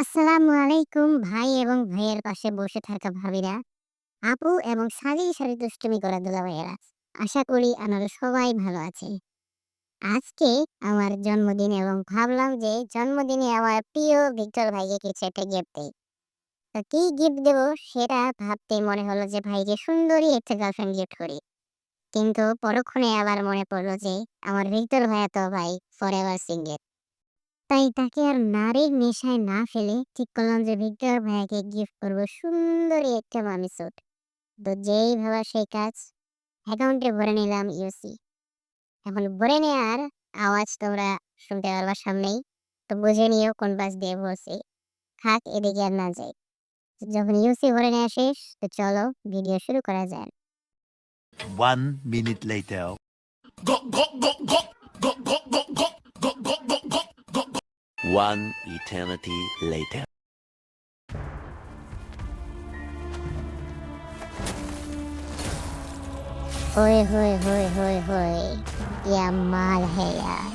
আসসালামু আলাইকুম ভাই এবং ভাইয়ের পাশে বসে থাকা ভাবিরা, আপু এবং সারির সাথে দুষ্টুমি করা দুলাভাইয়েরা। আশা করি আপনারা সবাই ভালো আছেন। আজকে আমার জন্মদিন এবং ভাবলাম যে জন্মদিনে আমার প্রিয় ভিক্টর ভাইকে কিছু একটা গিফট দেই। তো কি গিফট দেব সেটা ভাবতে মনে হলো যে ভাইকে সুন্দরী একটা গার্লফ্রেন্ড গিফট করি। কিন্তু পরক্ষণে আবার মনে পড়ল যে আমার ভিক্টর ভাইয়া তো ভাই ফরএভার সিঙ্গেল। তাই তাকে আর নারীর নেশায় না ফেলে ঠিক করলাম যে ভিক্টর ভাইয়াকে গিফট করব সুন্দরী একটা মামি স্যুট। তো যেই ভাবা সেই কাজ অ্যাকাউন্টে ভরে নিলাম ইউসি। এখন ভরে নেওয়ার আওয়াজ তোমরা শুনতে পারবা সামনেই। তো বুঝে নিও কোন পাশ দিয়ে বলছি। থাক এদিকে আর না যাই। যখন ইউসি ভরে নেওয়া শেষ তো চলো ভিডিও শুরু করা যাক। One minute later. One eternity later. ओए होए होए होए होए क्या মাল है यार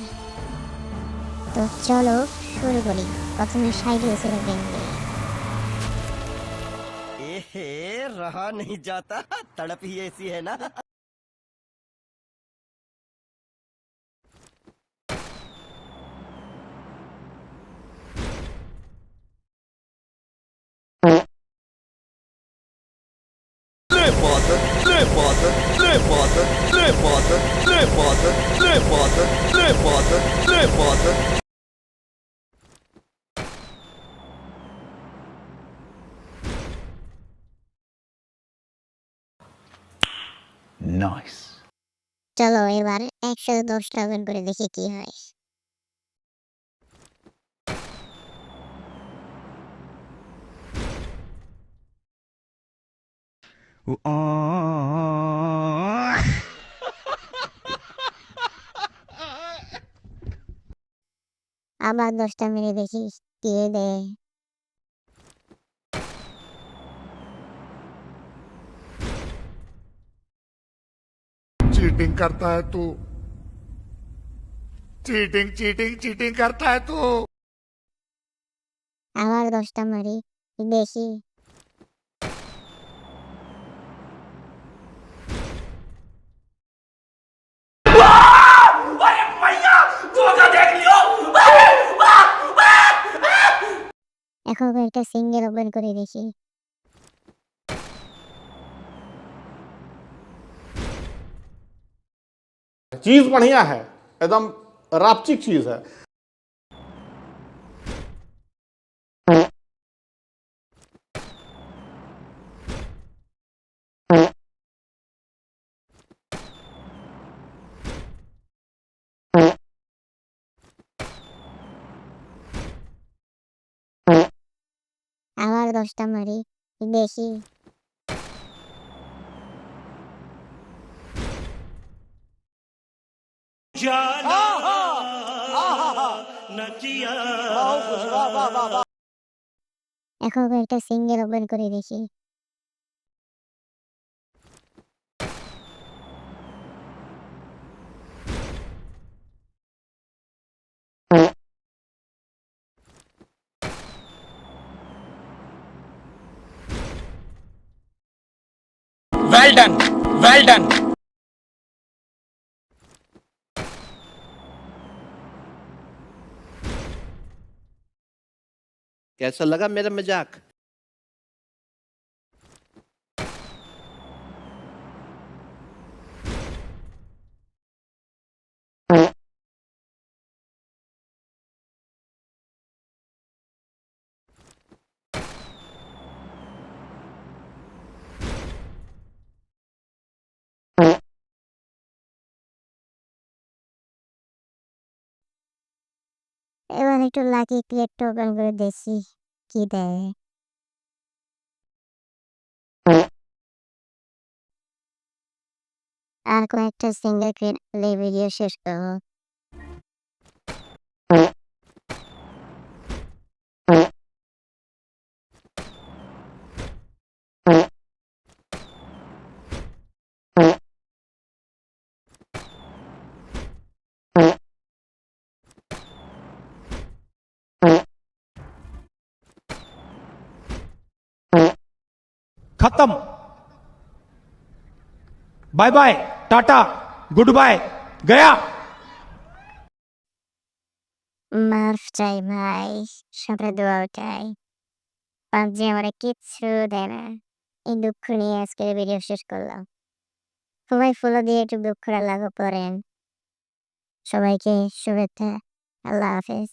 তো চলো শুরু করি প্রথমে সাইড হয়েছিল বেঙ্গে एहे रहा नहीं जाता तड़प ही ऐसी है ना Nebata, nebata, nebata, nebata, nebata, nebata, nebata, nebata. Nice. Hello everyone, actually those travel good the key. আবার দশটা মেরে দেখি দিয়ে দেয় चीटिंग करता है तू चीटिंग चीटिंग चीटिंग करता है तू আবার দশটা মারি দেখি এখন একটা সিঙ্গেল ওপেন করে দেখি चीज बढ़िया है एकदम रापचिक चीज है আবার দশটা মারি দেখি এখন একটা সিঙ্গেল ওপেন করে দেখি वेल डन वेल डन कैसा लगा मेरा मज़ाक? এবার একটু লাকি ক্রিয়েট ওপেন করে দেখি কি দেয়। আর কয়েকটা সিঙ্গেল ক্রিয়েট ভিডিও শেষ করব। খতম bye bye tata good bye Gaya মাফ চাই ভাই সাথে দোয়াও চাই পাবজি আমার কিচ্ছু দেয় না এই দুঃখ নিয়ে আজকের ভিডিও শেষ করলাম সবাই ফলো দিয়ে একটু দুঃখটা লাঘব করেন সবাইকে শুভেচ্ছা আল্লাহ হাফেজ